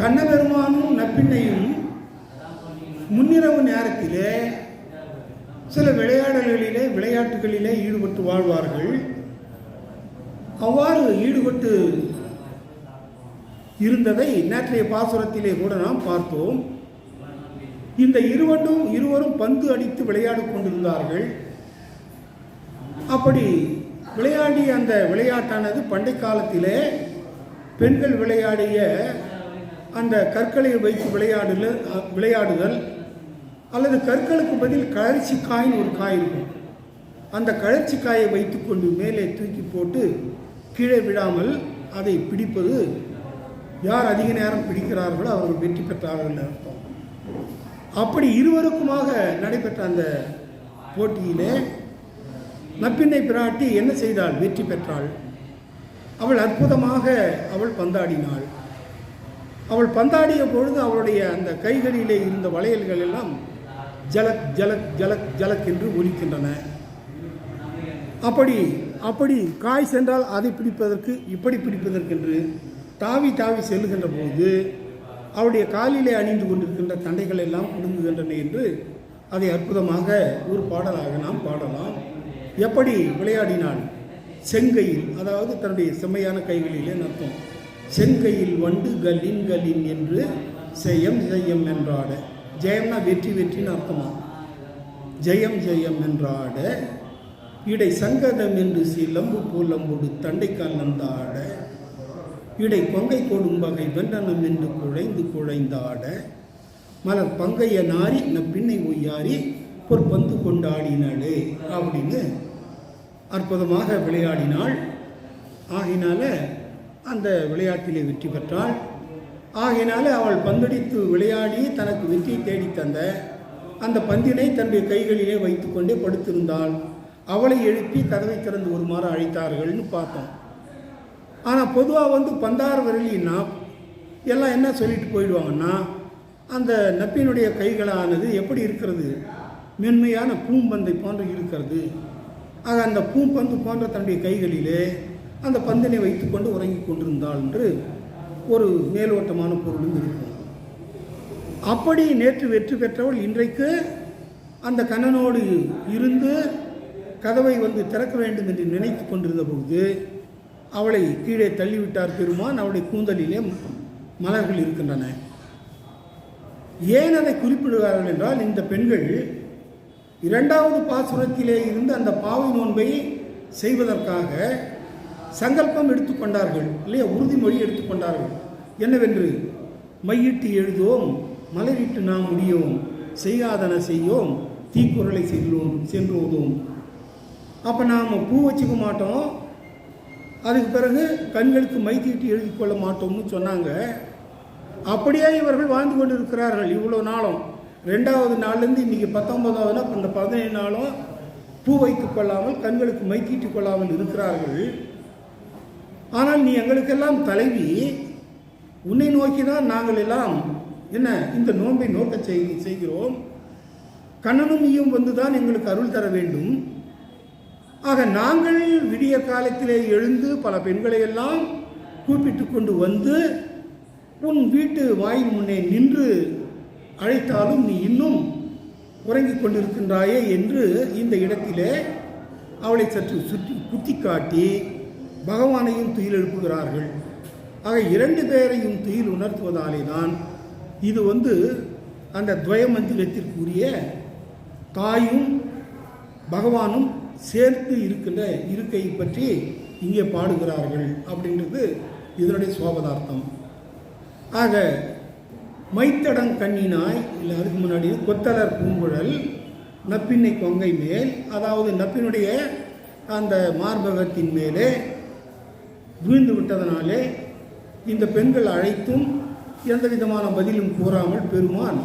கண்ணபெருமானும் நப்பிண்ணையும் முன்னிரவு நேரத்திலே சில விளையாடல்களிலே விளையாட்டுகளிலே ஈடுபட்டு வாழ்வார்கள். அவ்வாறு ஈடுபட்டு இருந்ததை நேற்றைய பாசுரத்திலே கூட நாம் பார்த்தோம். இந்த இருவரும் இருவரும் பந்து அடித்து விளையாடிக் கொண்டிருந்தார்கள். அப்படி விளையாடிய அந்த விளையாட்டானது பண்டை காலத்திலே பெண்கள் விளையாடிய அந்த கற்களை வைத்து விளையாடுல விளையாடுதல் அல்லது கற்களுக்கு பதில் கழற்சி காயின்னு ஒரு காய் இருக்கும். அந்த கழற்சி காயை வைத்துக்கொண்டு மேலே தூக்கி போட்டு கீழே விழாமல் அதை பிடிப்பது யார் அதிக நேரம் பிடிக்கிறார்களோ அவர்கள் வெற்றி பெற்றார்கள் அர்த்தம். அப்படி இருவருக்குமாக நடைபெற்ற அந்த போட்டியிலே நப்பின்னை பிராட்டி என்ன செய்தாள்? வெற்றி பெற்றாள். அவள் அற்புதமாக அவள் பந்தாடினாள். அவள் பந்தாடிய பொழுது அவளுடைய அந்த கைகளிலே இருந்த வளையல்கள் எல்லாம் ஜலக் ஜலக் ஜலக் ஜலக் என்று ஒலிக்கின்றன. அப்படி அப்படி காய் சென்றால் அதை பிடிப்பதற்கு இப்படி பிடிப்பதற்கென்று தாவி தாவி செல்லுகின்ற போது அவருடைய காலிலே அணிந்து கொண்டிருக்கின்ற தண்டைகள் எல்லாம் குடுங்குகின்றன என்று அதை அற்புதமாக ஒரு பாடலாக நாம் பாடலாம். எப்படி விளையாடினாள் செங்கையில் அதாவது தன்னுடைய செம்மையான கைகளிலே நடத்தும் செங்கையில் வண்டு கலின் கலின் என்று செய்யம் ஜெயம் என்றாட. ஜெயம்னா வெற்றி வெற்றின்னு அர்த்தமா? ஜெயம் ஜெயம் என்றாட. இடை சங்கதம் என்று சிலம்பு போலம்பொடு தண்டைக்கால் நந்தாட. இடை கொங்கை கொடும் வகை வெண்டனம் என்று குழைந்து குழைந்தாட. மலர் பங்கைய நாரி நம் பின்னை ஒய்யாரி பொற்பந்து கொண்டாடினாளே அப்படின்னு அற்புதமாக விளையாடினாள். ஆகினால அந்த விளையாட்டிலே வெற்றி பெற்றாள். ஆகினால அவள் பந்தடித்து விளையாடி தனக்கு வெற்றியை தேடி தந்த அந்த பந்தினை தன்னுடைய கைகளிலே வைத்துக்கொண்டே படுத்திருந்தாள். அவளை எழுப்பி கதவை திறந்து ஒருமாறு அழைத்தார்கள்னு பார்த்தோம். ஆனால் பொதுவாக வந்து பந்தார் விரலின்னா எல்லாம் என்ன சொல்லிட்டு போயிடுவாங்கன்னா அந்த நப்பினுடைய கைகளானது எப்படி இருக்கிறது? மென்மையான பூம்பந்தை போன்று இருக்கிறது. ஆக அந்த பூம்பந்து போன்ற தன்னுடைய கைகளிலே அந்த பந்தினை வைத்துக்கொண்டு உறங்கிக் கொண்டிருந்தாள் என்று ஒரு மேலோட்டமான பொருளும் இருக்கும். அப்படி நேற்று வெற்றி பெற்றவள் இன்றைக்கு அந்த கண்ணனோடு இருந்து கதவை வந்து திறக்க வேண்டும் என்று நினைத்து கொண்டிருந்த பொழுது அவளை கீழே தள்ளிவிட்டார் பெருமான். அவளுடைய கூந்தலிலே மலர்கள் இருக்கின்றன. ஏன் அதை குறிப்பிடுகிறார்கள் என்றால் இந்த பெண்கள் இரண்டாவது பாசுரத்திலே இருந்து அந்த பாவை நோன்பை செய்வதற்காக சங்கல்பம் எடுத்துக்கொண்டார்கள் இல்லையா? உறுதிமொழி எடுத்துக்கொண்டார்கள். என்னவென்று? மையிட்டு எழுதுவோம் மலரிட்டு நாம் முடியோம் செய்யாதன செய்யோம் தீக்குறளை செல்வோம் ஓதுவோம் அப்போ நாம் பூ வச்சுக்க மாட்டோம். அதுக்கு பிறகு கண்களுக்கு மை தீட்டி எழுதி கொள்ள மாட்டோம்னு சொன்னாங்க. அப்படியே இவர்கள் வாழ்ந்து கொண்டு இருக்கிறார்கள் இவ்வளோ நாளும். ரெண்டாவது நாள்லேருந்து இன்றைக்கி பத்தொன்பதாவது அந்த பதினேழு நாளும் பூ வைத்துக் கொள்ளாமல் கண்களுக்கு மை தீட்டிக் கொள்ளாமல் இருக்கிறார்கள். ஆனால் நீ எங்களுக்கெல்லாம் தலைவி உன்னை நோக்கி தான் நாங்கள் எல்லாம் என்ன இந்த நோன்பை நோக்க செய் செய்கிறோம். கண்ணனும் நீயும் வந்து தான் எங்களுக்கு அருள் தர வேண்டும். ஆக நாங்கள் விடிய காலத்திலே எழுந்து பல பெண்களை எல்லாம் கூப்பிட்டு கொண்டு வந்து உன் வீட்டு வாயின் முன்னே நின்று அழைத்தாலும் நீ இன்னும் உறங்கிக் கொண்டிருக்கின்றாயே என்று இந்த இடத்திலே அவளை சற்று சுற்றி குத்தி காட்டி பகவானையும் துயில் எழுப்புகிறார்கள். ஆக இரண்டு பேரையும் துயில் உணர்த்துவதாலே தான் இது வந்து அந்த துவய மந்திரத்திற்குரிய தாயும் பகவானும் சேர்த்து இருக்கின்ற இருக்கை பற்றி இங்கே பாடுகிறார்கள் அப்படின்றது இதனுடைய சோபதார்த்தம் ஆக மைத்தடங் கண்ணினாய் இல்லை அதுக்கு முன்னாடி கொத்தலர் பூங்குழல் நப்பின்னை கொங்கை மேல் அதாவது நப்பினுடைய அந்த மார்பகத்தின் மேலே வீழ்ந்து விட்டதனாலே இந்த பெண்கள் அழைத்தும் எந்த விதமான பதிலும் கூறாமல் பெருமான்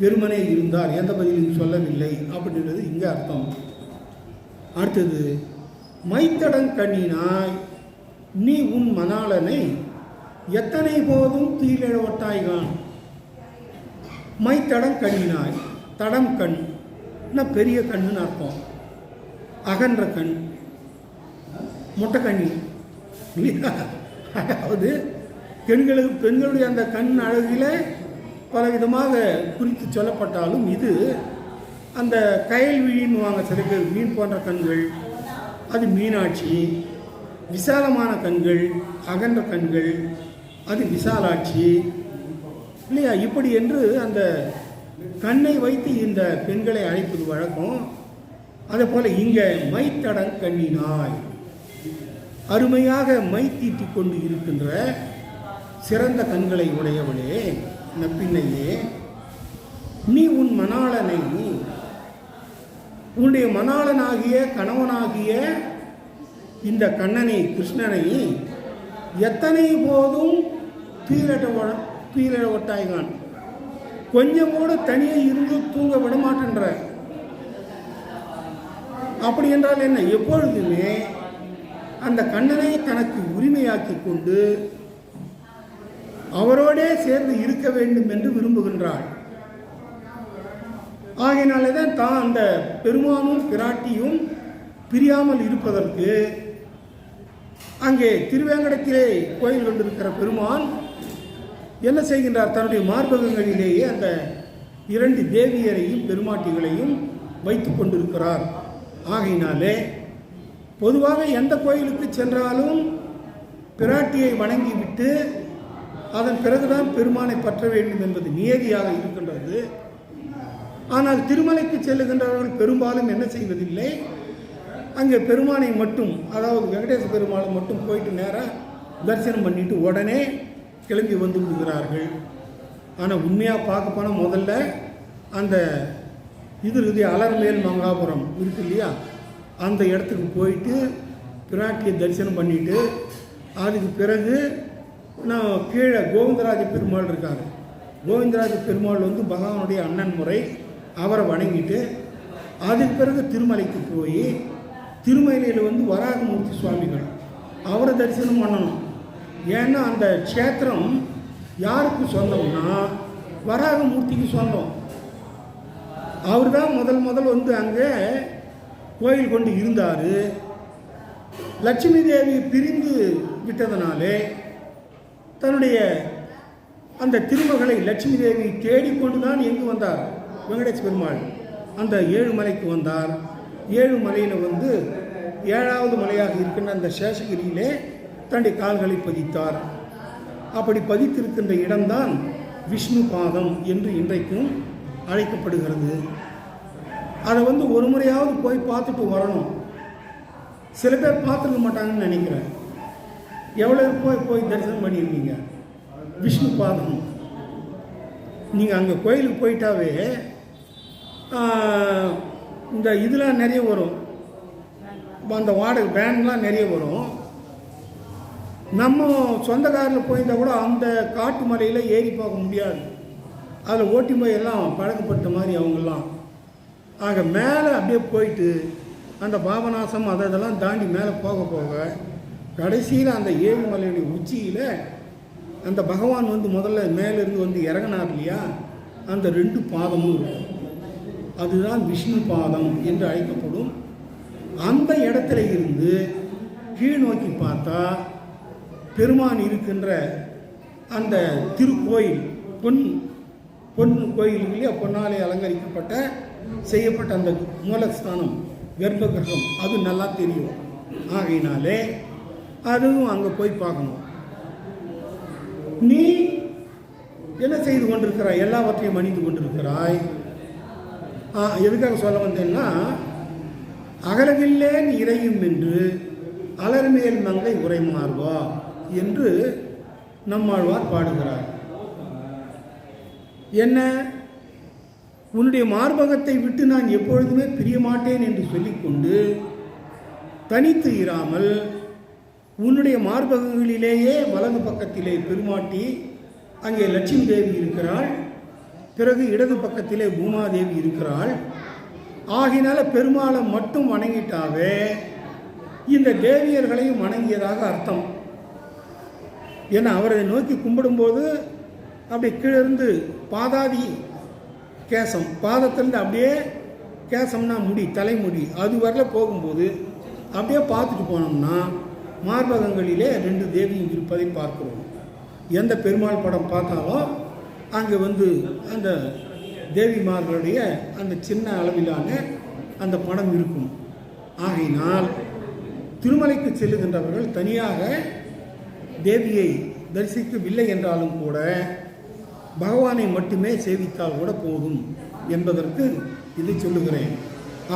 வெறுமனே இருந்தார் எந்த பதிலும் சொல்லவில்லை அப்படின்றது இங்கே அர்த்தம். அடுத்தது மைத்தடங் கண்ணினாய் நீ உன் மணாளனை எத்தனை போதும் தீழவட்டாய்கான் மைத்தடம் கண்ணினாய் தடம் கண் பெரிய கண்ணுன்னு அர்த்தம். அகன்ற கண் முட்டை கண்ணி. இல்லையா அதாவது பெண்களுக்கு பெண்களுடைய அந்த கண் அழகில் பலவிதமாக குறித்து சொல்லப்பட்டாலும் இது அந்த கயல் விழின்னுவாங்க சில பேர் மீன் போன்ற கண்கள் அது மீனாட்சி விசாலமான கண்கள் அகன்ற கண்கள் அது விசாலாட்சி இல்லையா? இப்படி என்று அந்த கண்ணை வைத்து இந்த பெண்களை அழைப்பது வழக்கம். அதே போல் இங்கே மைத்தடங் கண்ணினாய் அருமையாக மை தீட்டிக் கொண்டு இருக்கின்ற சிறந்த கண்களை உடையவளே நப்பின்னையே. நீ உன் மணாளனை உன்னுடைய மணாளனாகிய கணவனாகிய இந்த கண்ணனை கிருஷ்ணனை எத்தனை போதும் தீரட்ட தீரட ஒட்டாய்கான். கொஞ்சம் கூட தனியே இருந்து தூங்க விட மாட்டேன்ற அப்படி என்றால் என்ன? எப்பொழுதுமே அந்த கண்ணனை தனக்கு உரிமையாக்கி கொண்டு அவரோடே சேர்ந்து இருக்க வேண்டும் என்று விரும்புகின்றாள். ஆகையினாலே தான் தான் அந்த பெருமானும் பிராட்டியும் பிரியாமல் இருப்பதற்கு அங்கே திருவேங்கடத்திலே கோயில் கொண்டிருக்கிற பெருமான் என்ன செய்கின்றார்? தன்னுடைய மார்பகங்களிலேயே அந்த இரண்டு தேவியரையும் பெருமாட்டிகளையும் வைத்து கொண்டிருக்கிறார். ஆகையினாலே பொதுவாக எந்த கோயிலுக்கு சென்றாலும் பிராட்டியை வணங்கிவிட்டு அதன் பிறகுதான் பெருமானை பற்ற வேண்டும் என்பது நியதியாக இருக்கின்றது. ஆனால் திருமலைக்கு செல்லுகின்றவர்கள் பெரும்பாலும் என்ன செய்வதில்லை. அங்கே பெருமானை மட்டும் அதாவது வெங்கடேச பெருமாளை மட்டும் போயிட்டு நேராக தரிசனம் பண்ணிட்டு உடனே கிளம்பி வந்து விடுகிறார்கள். ஆனால் உண்மையாக பார்க்க போனால் முதல்ல அந்த இது இருக்குது அலர்மேல் மங்காபுரம் இருக்கு இல்லையா? அந்த இடத்துக்கு போயிட்டு பிராட்டியை தரிசனம் பண்ணிட்டு அதுக்கு பிறகு நான் கீழே கோவிந்தராஜ பெருமாள் இருக்காரு. கோவிந்தராஜ பெருமாள் வந்து பகவானுடைய அண்ணன் முறை அவரை வணங்கிட்டு அதுக்கு பிறகு திருமலைக்கு போய் திருமலையில் வந்து வராகமூர்த்தி சுவாமிகள் அவரை தரிசனம் பண்ணணும். ஏன்னா அந்த க்ஷேத்திரம் யாருக்கு சொந்தம்னா வராகமூர்த்திக்கு சொந்தம். அவர் தான் முதல் முதல் வந்து அங்கே கோயில் கொண்டு இருந்தார். லட்சுமி தேவி பிரிந்து விட்டதனாலே தன்னுடைய அந்த திருமகளை லட்சுமி தேவி தேடிக்கொண்டு தான் எங்கு வந்தார்? வெங்கடேஷ் பெருமாள். அந்த ஏழுமலைக்கு வந்தார். ஏழுமலையில் வந்து ஏழாவது மலையாக இருக்கின்ற அந்த சேஷகிரியிலே தன்னுடைய கால்களை பதித்தார். அப்படி பதித்திருக்கின்ற இடம்தான் விஷ்ணு பாதம் என்று இன்றைக்கும் அழைக்கப்படுகிறது. அதை வந்து ஒரு முறையாவது போய் பார்த்துட்டு வரணும். சில பேர் பார்த்துருக்க மாட்டாங்கன்னு நினைக்கிறேன். எவ்வளோ போய் போய் தரிசனம் பண்ணியிருக்கீங்க? விஷ்ணு பாதம் நீங்கள் அங்கே கோயிலுக்கு போயிட்டாவே இந்த இதெல்லாம் நிறைய வரும். அந்த வாடகை வேன்லாம் நிறைய வரும். நம்ம சொந்த காரில் போயிருந்தால் கூட அந்த காட்டு மலையில் ஏறி பார்க்க முடியாது. அதில் ஓட்டி போய் எல்லாம் பழக்கப்பட்ட மாதிரி அவங்கெல்லாம். ஆக மேலே அப்படியே போயிட்டு அந்த பாபநாசம் அதை இதெல்லாம் தாண்டி மேலே போக போக கடைசியில் அந்த ஏழுமலையுடைய உச்சியில் அந்த பகவான் வந்து முதல்ல மேலேருந்து வந்து இறங்கினார் இல்லையா? அந்த ரெண்டு பாதமும் இருக்கும். அதுதான் விஷ்ணு பாதம் என்று அழைக்கப்படும். அந்த இடத்துல இருந்து கீழ் நோக்கி பார்த்தா பெருமான் இருக்கின்ற அந்த திருக்கோயில் பொன் பொன் கோயில் இல்லையா? பொன்னாலே அலங்கரிக்கப்பட்ட செய்யப்பட்ட அந்த மூலஸ்தானம் கர்ப்பகிரகம் அது நல்லா தெரியும். ஆகையினாலே அதுவும் அங்கே போய் பார்க்கணும். நீ என்ன செய்து கொண்டிருக்கிறாய்? எல்லாவற்றையும் அணிந்து கொண்டிருக்கிறாய். எதுக்காக சொல்ல வந்தேன்னா அகலவில்லேன் இறையும் என்று அலர்மேல் மங்கை உரைமாறுவா என்று நம்மாழ்வார் பாடுகிறார். என்ன? உன்னுடைய மார்பகத்தை விட்டு நான் எப்பொழுதுமே பிரிய மாட்டேன் என்று சொல்லிக்கொண்டு தனித்து இராமல் உன்னுடைய மார்பகங்களிலேயே வலது பக்கத்திலே பெருமாட்டி அங்கே லட்சுமி தேவி இருக்கிறாள். பிறகு இடது பக்கத்திலே பூமாதேவி இருக்கிறாள். ஆகினால பெருமாளை மட்டும் வணங்கிட்டாவே இந்த தேவியர்களையும் வணங்கியதாக அர்த்தம். ஏன்னா அவரை நோக்கி கும்பிடும்போது அப்படி கீழே இருந்து பாதாதி கேசம். பாதத்திலிருந்து அப்படியே கேசம்னா முடி தலைமுடி அது வரல போகும்போது அப்படியே பார்த்துட்டு போனோம்னா மார்பகங்களிலே ரெண்டு தேவியும் இருப்பதை பார்க்கிறோம். எந்த பெருமாள் படம் பார்த்தாலும் அங்கே வந்து அந்த தேவிமார்களுடைய அந்த சின்ன அளவிலான அந்த படம் இருக்கும். ஆகையினால் திருமலைக்கு செல்லுகின்றவர்கள் தனியாக தேவியை தரிசிக்கவில்லை என்றாலும் கூட பகவானை மட்டுமே சேவித்தால் கூட போதும் என்பதற்கு இதை சொல்லுகிறேன்.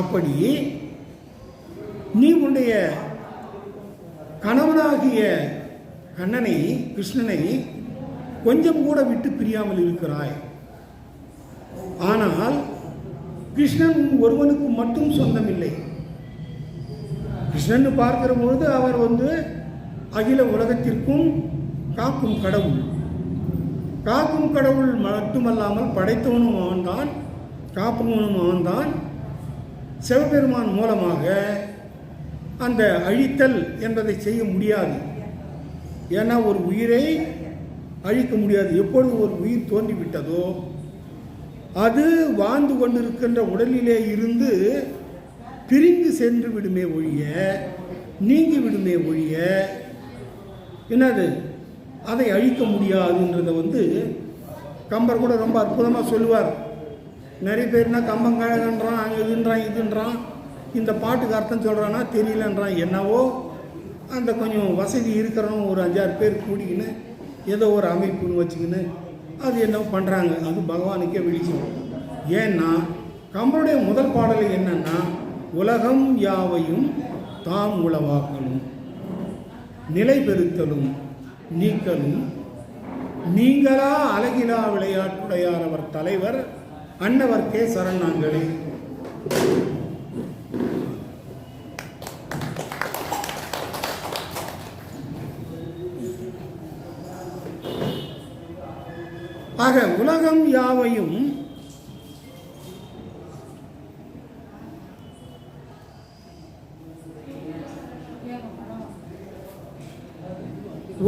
அப்படி நீ உன்னுடைய கணவனாகிய கண்ணனை கிருஷ்ணனை கொஞ்சம் கூட விட்டு பிரியாமல் இருக்கிறாய். ஆனால் கிருஷ்ணன் உன் ஒருவனுக்கு மட்டும் சொந்தமில்லை. கிருஷ்ணன் பார்க்கிற பொழுது அவர் வந்து அகில உலகத்திற்கும் காக்கும் கடவுள். காக்கும் கடவுள் மட்டுமல்லாமல் படைத்தவனும் அவன்தான் காப்பவனும் அவன்தான். சிவபெருமான் மூலமாக அந்த அழித்தல் என்பதை செய்ய முடியாது. ஏன்னா ஒரு உயிரை அழிக்க முடியாது. எப்பொழுது ஒரு உயிர் தோன்றிவிட்டதோ அது வாழ்ந்து கொண்டிருக்கின்ற உடலிலே இருந்து பிரிந்து சென்று விடுமே ஒழிய நீங்கி விடுமே ஒழிய என்னது? அதை அழிக்க முடியாதுன்றதை வந்து கம்பர் கூட ரொம்ப அற்புதமாக சொல்லுவார். நிறைய பேர்னா கம்பங்கழகன்றான் அங்கே இதுன்றான் இதுன்றான். இந்த பாட்டுக்கு அர்த்தம் சொல்கிறான்னா தெரியலன்றான். என்னவோ அந்த கொஞ்சம் வசதி இருக்கிறவங்க ஒரு அஞ்சாறு பேர் கூடிக்கின்னு ஏதோ ஒரு அமைப்புன்னு வச்சுக்கின்னு அது என்னவோ பண்ணுறாங்க அது பகவானுக்கே வெளிச்சம். ஏன்னா கம்பருடைய முதல் பாடல் என்னன்னா உலகம் யாவையும் தாம் உளவாக்கணும் நிலை பெறுத்தலும் நீக்கலும் நீங்களா அழகிலா விளையாட்டுடையார் அவர் தலைவர் கே. சரணாங்களே ஆக உலகம் யாவையும்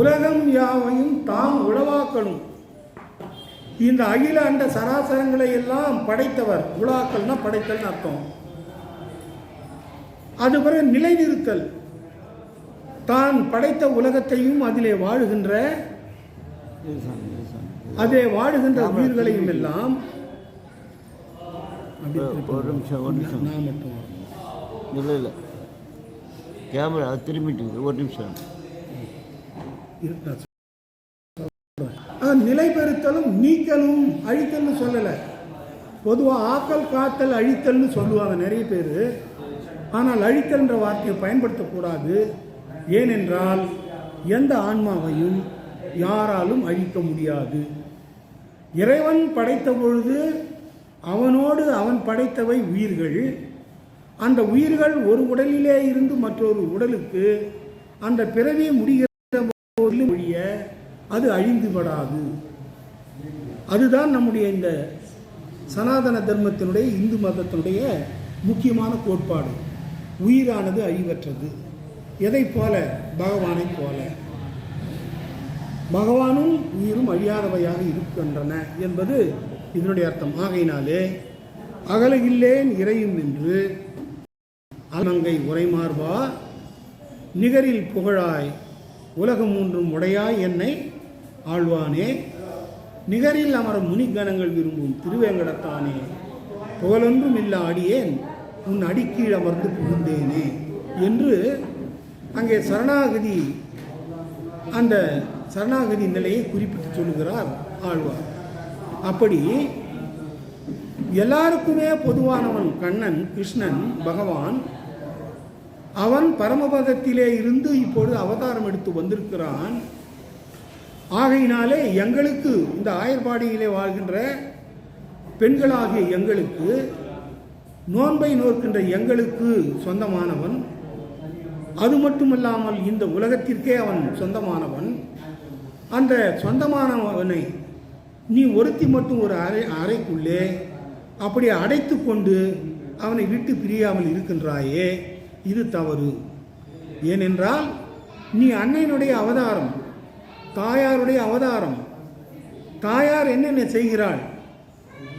உலகம் யாவையும் தாம் உளவாக்கணும். இந்த அகில அண்ட சராசரங்களை எல்லாம் படைத்தவர். உலாக்கல்னா படைத்தல்னு அர்த்தம். அது பிறகு நிலைநிறுத்தல். தான் படைத்த உலகத்தையும் அதிலே வாழுகின்ற அதிலே வாழுகின்ற உயிர்களையும் எல்லாம் ஒரு நிமிஷம் ஒரு நிமிஷம். இல்லை இல்லை. கேமரா திரும்பிட்டு ஒரு நிமிஷம். இருக்கா நான் நிலை பெறுத்தலும் நீக்கலும் அழித்தல்னு சொல்லலை. பொதுவாக ஆக்கல் காத்தல் அழித்தல்னு சொல்லுவாங்க நிறைய பேர். ஆனால் அழித்தல்ன்ற வார்த்தையை பயன்படுத்தக்கூடாது. ஏனென்றால் எந்த ஆன்மாவையும் யாராலும் அழிக்க முடியாது. இறைவன் படைத்த பொழுது அவனோடு அவன் படைத்தவை உயிர்கள். அந்த உயிர்கள் ஒரு உடலிலே இருந்து மற்றொரு உடலுக்கு அந்த பிறவி முடிகிற மொழிய அது அழிந்துபடாது. அதுதான் நம்முடைய இந்த சனாதன தர்மத்தினுடைய இந்து மதத்தினுடைய முக்கியமான கோட்பாடு. உயிரானது அழிவற்றது. எதை போல? பகவானை போல. பகவானும் உயிரும் அழியாதவையாக இருக்கின்றன என்பது இதனுடைய அர்த்தம். ஆகையினாலே அகலகில்லேன் இறையும் என்று அலங்கை உரைமார்பா நிகரில் புகழாய் உலகம் மூன்றும் உடையாய் என்னை ஆழ்வானே நிகரில் அமரும் முனிகணங்கள் விரும்பும் திருவேங்கடத்தானே. புகழொன்றும் இல்ல அடியேன் உன் அடிக்கீழ் அமர்ந்து புகுந்தேனே. என்று அங்கே சரணாகதி அந்த சரணாகதி நிலையை குறிப்பிட்டு சொல்லுகிறார் ஆழ்வார். அப்படி எல்லாருக்குமே பொதுவானவன் கண்ணன் கிருஷ்ணன் பகவான் அவன் பரமபதத்திலே இருந்து இப்பொழுது அவதாரம் எடுத்து வந்திருக்கிறான். ஆகையினாலே எங்களுக்கு இந்த ஆயர்பாடியிலே வாழ்கின்ற பெண்களாகிய எங்களுக்கு நோன்பை நோக்கின்ற எங்களுக்கு சொந்தமானவன். அது மட்டுமல்லாமல் இந்த உலகத்திற்கே அவன் சொந்தமானவன். அந்த சொந்தமானவனை நீ ஒருத்தி மட்டும் ஒரு அறை அறைக்குள்ளே அப்படி அடைத்து கொண்டு அவனை விட்டு பிரியாமல் இருக்கின்றாயே. இது தவறு. ஏனென்றால் நீ அன்னையினுடைய அவதாரம் தாயாருடைய அவதாரம். தாயார் என்னென்ன செய்கிறாள்?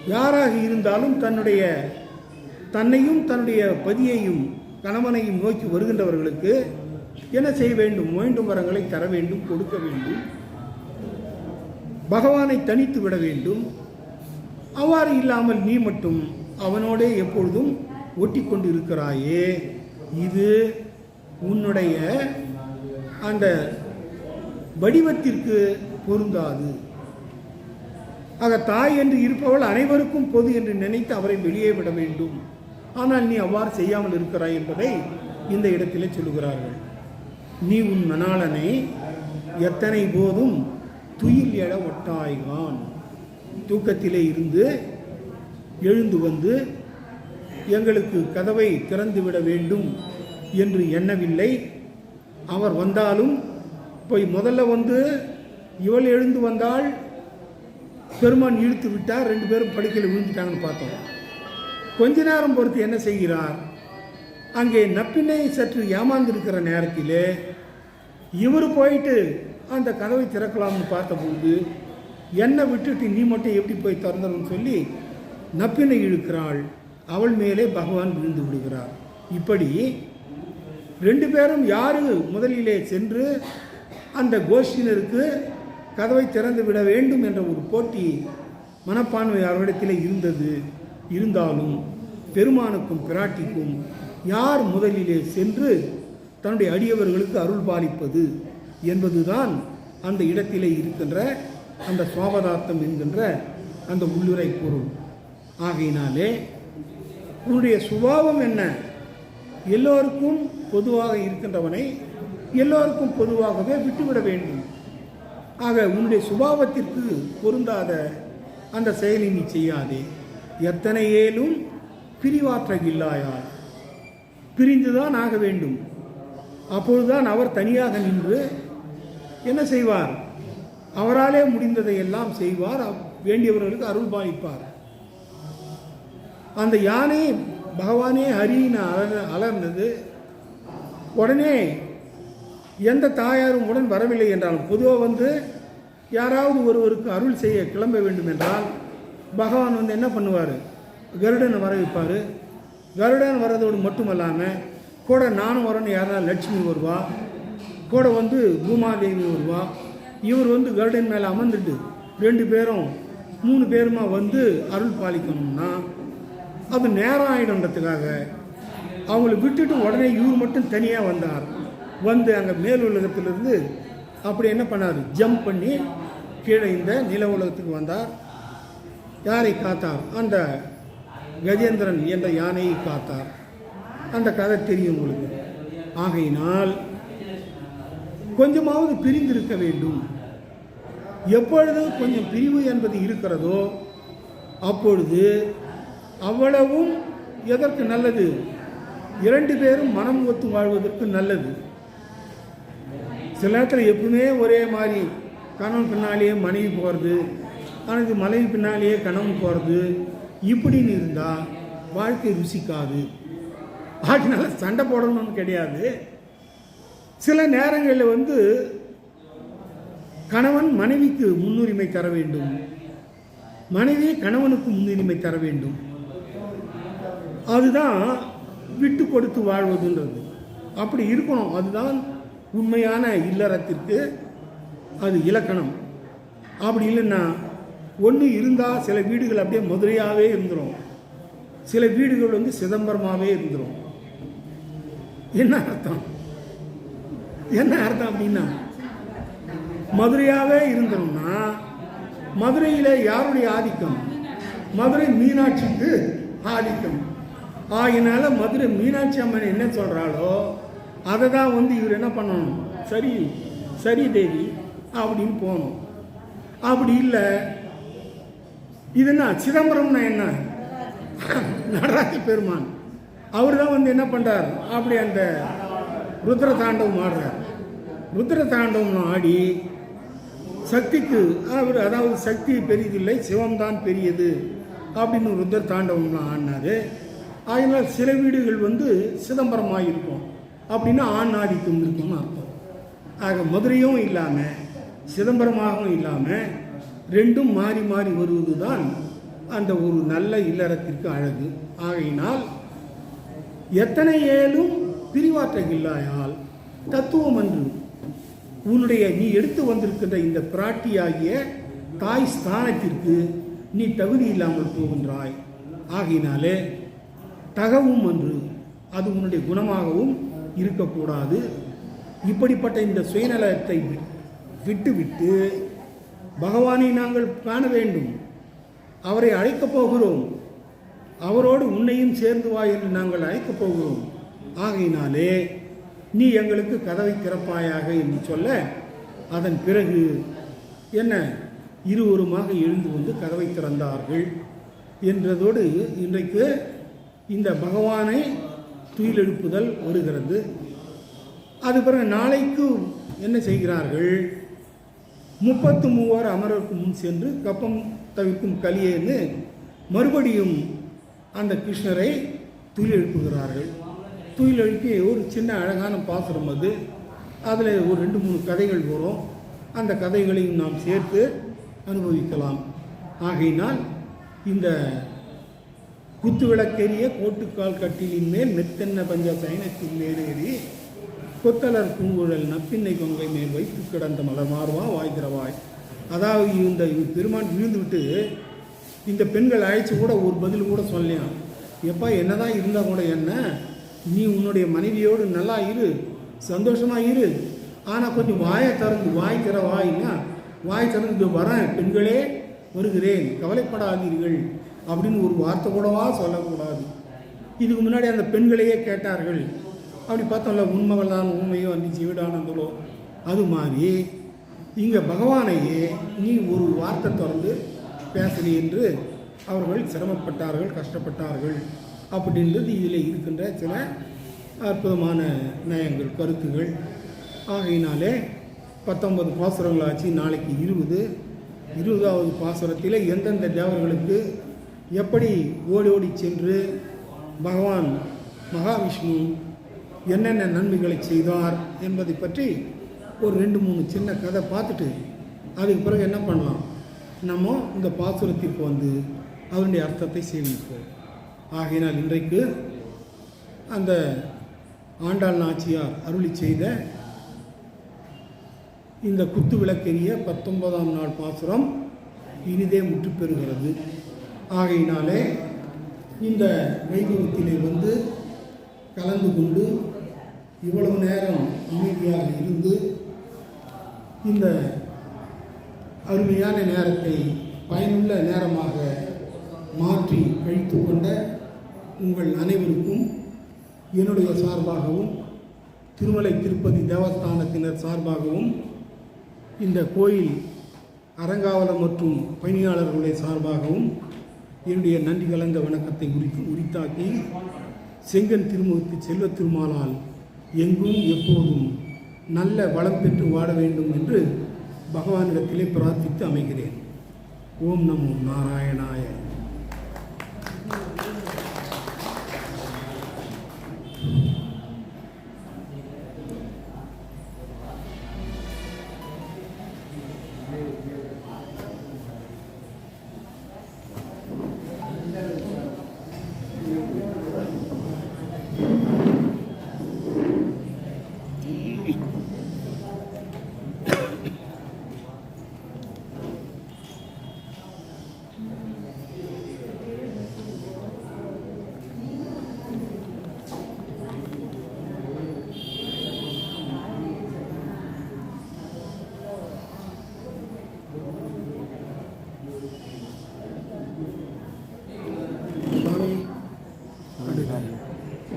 யாராக இருந்தாலும் தன்னுடைய தன்னையும் தன்னுடைய பதியையும் கணவனையும் நோக்கி வருகின்றவர்களுக்கு என்ன செய்ய வேண்டும்? வேண்டும் வரங்களை தர வேண்டும் கொடுக்க வேண்டும். பகவானை தனித்து விட வேண்டும். அவ்வாறு இல்லாமல் நீ மட்டும் அவனோடே எப்பொழுதும் ஒட்டி கொண்டு இருக்கிறாயே இது உன்னுடைய அந்த வடிவத்திற்கு பொருந்தாது. ஆக தாய் என்று இருப்பவள் அனைவருக்கும் பொது என்று நினைத்து அவரை வெளியே விட வேண்டும். ஆனால் நீ அவ்வாறு செய்யாமல் இருக்கிறாய் என்பதை இந்த இடத்திலே சொல்லுகிறார்கள். நீ உன் மணாளனை எத்தனை போதும் துயில் எழ ஒட்டாய்கான் தூக்கத்திலே இருந்து எழுந்து வந்து எங்களுக்கு கதவை திறந்துவிட வேண்டும் என்று எண்ணவில்லை. அவர் வந்தாலும் போய் முதல்ல வந்து இவள் எழுந்து வந்தால் பெருமான் இழுத்து விட்டார். ரெண்டு பேரும் படுக்கையில் விழுந்துட்டாங்கன்னு பார்த்தோம். கொஞ்ச நேரம் பொறுத்து என்ன செய்கிறார்? அங்கே நப்பினை சற்று ஏமாந்திருக்கிற நேரத்திலே இவர் போயிட்டு அந்த கதவை திறக்கலாம்னு பார்த்தபோது என்னை விட்டுட்டு நீ மட்டும் எப்படி போய் திறந்துடும் சொல்லி நப்பினை இழுக்கிறாள். அவள் மேலே பகவான் விழுந்து விடுகிறார். இப்படி ரெண்டு பேரும் யாரு முதலிலே சென்று அந்த கோஷ்டினருக்கு கதவை திறந்து விட வேண்டும் என்ற ஒரு போட்டி மனப்பான்மை அவரிடத்தில் இருந்தது. இருந்தாலும் பெருமானுக்கும் பிராட்டிக்கும் யார் முதலிலே சென்று தன்னுடைய அடியவர்களுக்கு அருள் பாலிப்பது என்பதுதான் அந்த இடத்திலே இருக்கின்ற அந்த சுவாபதார்த்தம் என்கின்ற அந்த உள்ளுரை பொருள். ஆகையினாலே உன்னுடைய சுபாவம் என்ன? எல்லோருக்கும் பொதுவாக இருக்கின்றவனை எல்லோருக்கும் பொதுவாகவே விட்டுவிட வேண்டும். ஆக உன்னுடைய சுபாவத்திற்கு பொருந்தாத அந்த செயலை நீ செய்யாதே. எத்தனை ஏலும் பிரிவாற்ற இல்லாயால் பிரிந்துதான் ஆக வேண்டும். அப்பொழுதுதான் அவர் தனியாக நின்று என்ன செய்வார்? அவராலே முடிந்ததை எல்லாம் செய்வார். வேண்டியவர்களுக்கு அருள் பாலிப்பார் அந்த யானை பகவானே ஹரின்னு அலர் அலர்ந்தது. உடனே எந்த தாயாரும் உடன் வரவில்லை என்றாலும் பொதுவாக வந்து யாராவது ஒருவருக்கு அருள் செய்ய கிளம்ப வேண்டும் என்றால் பகவான் வந்து என்ன பண்ணுவார்? கருடனை வர வைப்பார். கருடன் வர்றதோடு மட்டுமல்லாமல் கூட நானும் வரேன்னு யாராவது லட்சுமி வருவா. கூட வந்து பூமாதேவி வருவா. இவர் வந்து கருடன் மேலே அமர்ந்துட்டு ரெண்டு பேரும் மூணு பேருமா வந்து அருள் பாலிக்கணும்னா அது நேரம் ஆகிடும்ன்றதுக்காக அவங்கள விட்டுட்டு உடனே இவர் மட்டும் தனியாக வந்தார். வந்து அங்கே மேல் உலகத்திலிருந்து அப்படி என்ன பண்ணார்? ஜம்ப் பண்ணி கீழே இந்த நில உலகத்துக்கு வந்தார். யாரை காத்தார்? அந்த கஜேந்திரன் என்ற யானையை காத்தார். அந்த கதை தெரியும் உங்களுக்கு. ஆகையினால் கொஞ்சமாவது பிரிந்திருக்க வேண்டும். எப்பொழுது கொஞ்சம் பிரிவு என்பது இருக்கிறதோ அப்பொழுது அவ்வளவும் எதற்கு நல்லது? இரண்டு பேரும் மனம் ஒத்து வாழ்வதற்கு நல்லது. சில நேரத்தில் எப்பவுமே ஒரே மாதிரி கணவன் பின்னாலேயே மனைவி போகிறது ஆனால் மனைவி பின்னாலேயே கணவன் போகிறது இப்படின்னு இருந்தால் வாழ்க்கை ருசிக்காது. அதனால சண்டை போடணும்னு கிடையாது. சில நேரங்களில் வந்து கணவன் மனைவிக்கு முன்னுரிமை தர வேண்டும். மனைவி கணவனுக்கு முன்னுரிமை தர வேண்டும். அதுதான் விட்டு கொடுத்து வாழ்வதுன்றது. அப்படி இருக்கணும். அதுதான் உண்மையான இல்லறத்திற்கு அது இலக்கணம். அப்படி இல்லைன்னா ஒன்று இருந்தால் சில வீடுகள் அப்படியே மதுரையாகவே இருந்துடும் சில வீடுகள் வந்து சிதம்பரமாகவே இருந்துடும் என்ன அர்த்தம்? என்ன அர்த்தம் அப்படின்னா மதுரையாகவே இருந்தோம்னா மதுரையில் யாருடைய ஆதிக்கம்? மதுரை மீனாட்சிக்கு ஆதிக்கம். ஆகினால மதுரை மீனாட்சி அம்மன் என்ன சொல்கிறாளோ அதை தான் வந்து இவர் என்ன பண்ணணும்? சரி சரி தேவி அப்படின்னு போகணும். அப்படி இல்லை. இது என்ன சிதம்பரம்னா என்ன? நடராஜ பெருமான். அவர் தான் வந்து என்ன பண்ணுறார் அப்படி அந்த ருத்ர தாண்டவம் ஆடுறார். ருத்ர தாண்டவம் ஆடி சக்திக்கு அவர் அதாவது சக்தி பெரியதில்லை சிவம்தான் பெரியது அப்படின்னு ருத்ர தாண்டவம்லாம் ஆடினாரு. அதனால் சில வீடுகள் வந்து சிதம்பரமாக இருக்கும் அப்படின்னா ஆண் ஆதிக்கம் இருக்கும்னு அர்த்தம். ஆக மதுரையும் இல்லாமல் சிதம்பரமாகவும் இல்லாமல் ரெண்டும் மாறி மாறி வருவது தான் அந்த ஒரு நல்ல இல்லறத்திற்கு அழகு. ஆகையினால் எத்தனை ஏலும் பிரிவாற்ற இல்லாயால் தத்துவம் அன்று உன்னுடைய நீ எடுத்து வந்திருக்கின்ற இந்த பிராட்டியாகிய தாய் ஸ்தானத்திற்கு நீ தகுதி இல்லாமல் போகின்றாய். ஆகையினாலே தகவும் அன்று அது உன்னுடைய குணமாகவும் இருக்கக்கூடாது. இப்படிப்பட்ட இந்த சுயநலத்தை விட்டுவிட்டு பகவானை நாங்கள் காண வேண்டும். அவரை அழைக்கப் போகிறோம். அவரோடு உன்னையும் சேர்ந்து வா என்று நாங்கள் அழைக்கப் போகிறோம். ஆகையினாலே நீ எங்களுக்கு கதவை திறப்பாயாக என்று சொல்ல அதன் பிறகு என்ன இருவருமாக எழுந்து வந்து கதவை திறந்தார்கள் என்றதோடு இன்றைக்கு இந்த பகவானை துயிலெழுப்புதல் வருகிறது அது பிறகு நாளைக்கு என்ன செய்கிறார்கள்? முப்பத்து மூவர் அமரருக்கு முன் சென்று கப்பம் தவிக்கும் கலியேன்னு மறுபடியும் அந்த கிருஷ்ணரை துயிலெழுப்புகிறார்கள். துயிலெழுப்பி ஒரு சின்ன அழகான பாசுரம் அது. அதில் ஒரு ரெண்டு மூணு கதைகள் வரும். அந்த கதைகளையும் நாம் சேர்த்து அனுபவிக்கலாம். ஆகையினால் இந்த குத்துவிளக்கெரிய கோட்டுக்கால் கட்டிலின் மேல் மெத்தென்ன பஞ்ச சைனத்தில் மேலேறி கொத்தலர் பூங்குழல் நப்பின்னை கொங்கை மேல் வைத்து கிடந்த மலர் மாறுவா வாய் அதாவது இந்த பெருமான் விழுந்து விட்டு இந்த பெண்கள் அழைச்சி கூட ஒரு பதில் கூட சொல்லலாம் எப்பா என்னதான் இருந்தால் கூட என்ன? நீ உன்னுடைய மனைவியோடு நல்லா இரு சந்தோஷமாக இரு. ஆனால் கொஞ்சம் வாயை திறந்து வாய் திற வாய்னா வாய் திறந்து வரேன் பெண்களே வருகிறேன் கவலைப்படாதீர்கள். அப்படின்னு ஒரு வார்த்தை கூடவா சொல்லக்கூடாது. இதுக்கு முன்னாடி அந்த பெண்களையே கேட்டார்கள். அப்படி பார்த்தோம்ல உண்மகள் தான் உண்மையோ அன்னி ஜீவிடானந்தலோ அது மாதிரி இங்கே பகவானையே நீ ஒரு வார்த்தை தொடர்ந்து பேசுறி என்று அவர்கள் சிரமப்பட்டார்கள் கஷ்டப்பட்டார்கள். அப்படின்றது இதில் இருக்கின்ற சில அற்புதமான நயங்கள் கருத்துகள். ஆகையினாலே பத்தொன்பது பாசுரங்களாச்சு நாளைக்கு இருபது. இருபதாவது பாசுரத்தில் எந்தெந்த தேவர்களுக்கு எப்படி ஓடி ஓடி சென்று பகவான் மகாவிஷ்ணு என்னென்ன நன்மைகளை செய்தார் என்பதை பற்றி ஒரு ரெண்டு மூணு சின்ன கதை பார்த்துட்டு அதுக்கு பிறகு என்ன பண்ணலாம்? நம்ம இந்த பாசுரத்திற்கு வந்து அதனுடைய அர்த்தத்தை சேமிப்போம். ஆகையினால் இன்றைக்கு அந்த ஆண்டாள் நாச்சியார் அருளி செய்த இந்த குத்து விளக்கெரிய பத்தொன்பதாம் நாள் பாசுரம் இனிதே முற்று பெறுகிறது ஆகையினாலே இந்த வைபவத்திலே வந்து கலந்து கொண்டு இவ்வளவு நேரம் அமைதியாக இருந்து இந்த அருமையான நேரத்தை பயனுள்ள நேரமாக மாற்றி கழித்து கொண்ட உங்கள் அனைவருக்கும் என்னுடைய சார்பாகவும் திருமலை திருப்பதி தேவஸ்தானத்தினர் சார்பாகவும் இந்த கோயில் அறங்காவலர் மற்றும் பணியாளர்களுடைய சார்பாகவும் என்னுடைய நன்றி கலந்த வணக்கத்தை உரித்து உரித்தாக்கி செங்கன் திருமுகத்து செல்வ திருமாலால் எங்கும் எப்போதும் நல்ல வளம் பெற்று வாழ வேண்டும் என்று பகவானிடத்திலே பிரார்த்தித்து அமைகிறேன். ஓம் நமோ நாராயணாய.